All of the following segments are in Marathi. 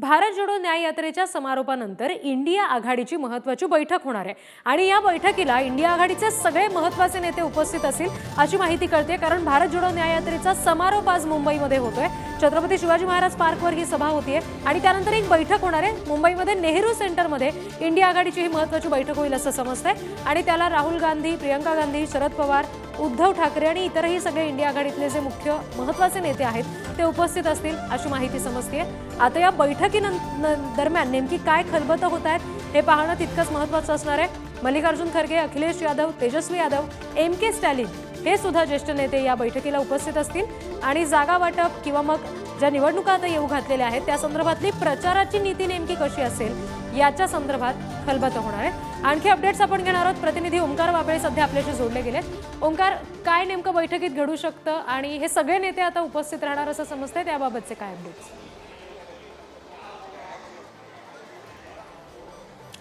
भारत जोडो न्याय यात्रेच्या समारोपानंतर इंडिया आघाडीची महत्वाची बैठक होणार आहे. आणि या बैठकीला इंडिया आघाडीचे सगळे महत्त्वाचे नेते उपस्थित असतील अशी माहिती कळते कारण भारत जोडो न्याय यात्रेचा समारोप आज मुंबईमध्ये होतोय. छत्रपती शिवाजी महाराज पार्कवर ही सभा होतीये. आणि त्यानंतर एक बैठक होणार आहे. मुंबईमध्ये नेहरू सेंटरमध्ये इंडिया आघाडीची ही महत्वाची बैठक होईल असं समजतंय. आणि त्याला राहुल गांधी प्रियंका गांधी शरद पवार उद्धव ठाकरे आणि इतरही सगळे इंडिया आघाडीतले जे मुख्य महत्त्वाचे नेते आहेत ते उपस्थित असतील अशी माहिती समजते आता या बैठकीदरम्यान नेमकी काय खलबतं होत आहेत हे पाहणं तितकंच महत्वाचं असणार आहे. मल्लिकार्जुन खरगे अखिलेश यादव तेजस्वी यादव एम के स्टॅलिन हे सुद्धा ज्येष्ठ नेते या बैठकीला उपस्थित असतील. आणि जागा वाटप किंवा मग ज्या निवडणुका आता येऊ घातलेल्या आहेत त्या संदर्भातली प्रचाराची नीती नेमकी कशी असेल याच्या संदर्भात खलबतं होणार आहे. आणखी अपडेट्स आपण घेणार आहोत. प्रतिनिधी ओंकार वाबळे सध्या आपल्याशी जोडले गेले ओंकार काय नेमकं बैठकीत घडू शकतं? आणि हे सगळे नेते आता उपस्थित राहणार असं समजतंय. त्याबाबतचे काय अपडेट्स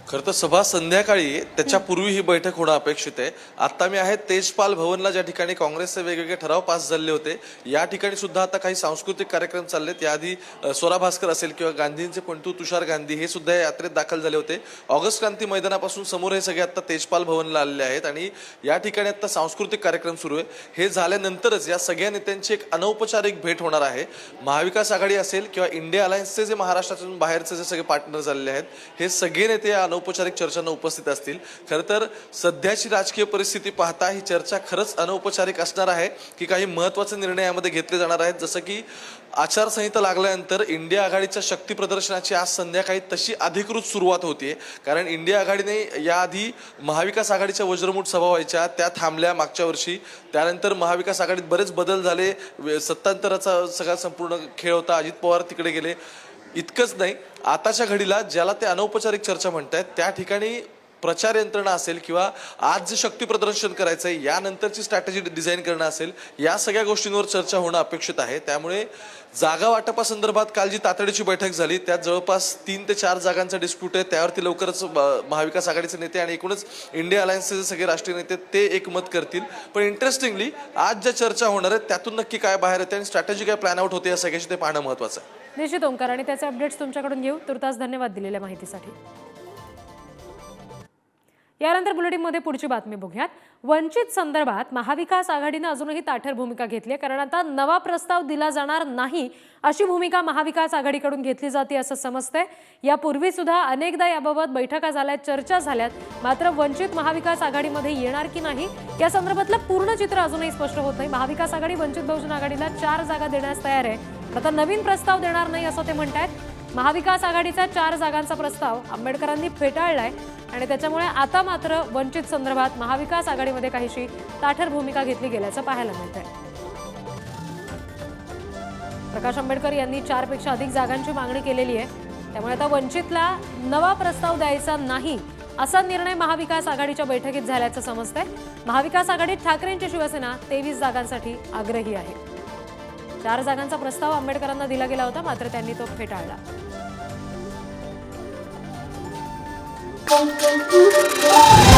खरं तर सभा संध्याकाळी त्याच्यापूर्वी ही बैठक होणं अपेक्षित आहे. आता मी आहे तेजपाल भवनला ज्या ठिकाणी काँग्रेसचे वेगवेगळे ठराव पास झाले होते या ठिकाणी सुद्धा आता काही सांस्कृतिक कार्यक्रम चाललेत. याआधी स्वरा भास्कर असेल किंवा गांधींचे पंटू तुषार गांधी हे सुद्धा या यात्रेत दाखल झाले होते. ऑगस्ट क्रांती मैदानापासून समोर हे सगळे आता तेजपाल भवनला आलेले आहेत आणि या ठिकाणी आता सांस्कृतिक कार्यक्रम सुरू आहे. हे झाल्यानंतरच या सगळ्या नेत्यांची एक अनौपचारिक भेट होणार आहे. महाविकास आघाडी असेल किंवा इंडिया अलायन्सचे जे महाराष्ट्रातून बाहेरचे जे सगळे पार्टनर झालेले आहेत हे सगळे नेते या अनौपचारिक चर्चांना उपस्थित असतील. खरं तर सध्याची राजकीय परिस्थिती पाहता ही चर्चा खरंच अनौपचारिक असणार आहे की काही महत्त्वाचे निर्णय यामध्ये घेतले जाणार आहेत. जसं की आचारसंहिता लागल्यानंतर इंडिया आघाडीच्या शक्ती प्रदर्शनाची आज संध्याकाळी तशी अधिकृत सुरुवात होतीये. कारण इंडिया आघाडीने याआधी महाविकास आघाडीच्या वज्रमूठ सभा व्हायच्या त्या थांबल्या मागच्या वर्षी. त्यानंतर महाविकास आघाडीत बरेच बदल झाले. वे- सत्तांतराचा सगळा संपूर्ण खेळ होता. अजित पवार तिकडे गेले. इतकंच नाही आताच्या घडीला ज्याला ते अनौपचारिक चर्चा म्हणतायत त्या ठिकाणी प्रचार यंत्रणा असेल किंवा आज जे शक्ती प्रदर्शन करायचं आहे यानंतरची स्ट्रॅटेजी डिझाईन करणं असेल या सगळ्या गोष्टींवर चर्चा होणं अपेक्षित आहे. त्यामुळे जागा वाटपासंदर्भात काल जी तातडीची बैठक झाली त्यात जवळपास तीन ते चार जागांचा डिस्प्यूट आहे. त्यावरती लवकरच महाविकास आघाडीचे नेते आणि एकूणच इंडिया अलायन्सचे सगळे राष्ट्रीय नेते ते एकमत करतील. पण इंटरेस्टिंगली आज ज्या चर्चा होणार आहेत त्यातून नक्की काय बाहेर येते आणि स्ट्रॅटेजी काय प्लॅन आउट होते या सगळ्याशी ते पाहणं महत्त्वाचं आहे. निश्चित ओंकार आणि त्याचे अपडेट्स तुमच्याकडून घेऊ. तुर्तास धन्यवाद दिलेल्या माहितीसाठी. यानंतर बुलेटिनमध्ये पुढची बातमी बघूयात. वंचित संदर्भात महाविकास आघाडीनं अजूनही ताठर भूमिका घेतली आहे. कारण आता नवा प्रस्ताव दिला जाणार नाही अशी भूमिका महाविकास आघाडीकडून घेतली जाते असं समजतंय. यापूर्वी सुद्धा अनेकदा याबाबत बैठका झाल्यात चर्चा झाल्यात. मात्र वंचित महाविकास आघाडीमध्ये येणार की नाही या संदर्भातलं पूर्ण चित्र अजूनही स्पष्ट होत नाही. महाविकास आघाडी वंचित बहुजन आघाडीला चार जागा देण्यास तयार आहे. आता नवीन प्रस्ताव देणार नाही असं ते म्हणत आहेत महाविकास आघाडीचा चार जागांचा प्रस्ताव आंबेडकरांनी फेटाळलाय आणि त्याच्यामुळे आता मात्र वंचित संदर्भात महाविकास आघाडीमध्ये काहीशी ताठर भूमिका घेतली गेल्याचं पाहायला मिळत आहे प्रकाश आंबेडकर यांनी चारपेक्षा अधिक जागांची मागणी केलेली आहे. त्यामुळे आता वंचितला नवा प्रस्ताव द्यायचा नाही असा निर्णय महाविकास आघाडीच्या बैठकीत झाल्याचं समजतंय. महाविकास आघाडीत ठाकरेंची शिवसेना तेवीस जागांसाठी आग्रही आहे. चार जागांचा प्रस्ताव आंबेडकरांना दिला गेला होता मात्र त्यांनी तो फेटाळला Thank you.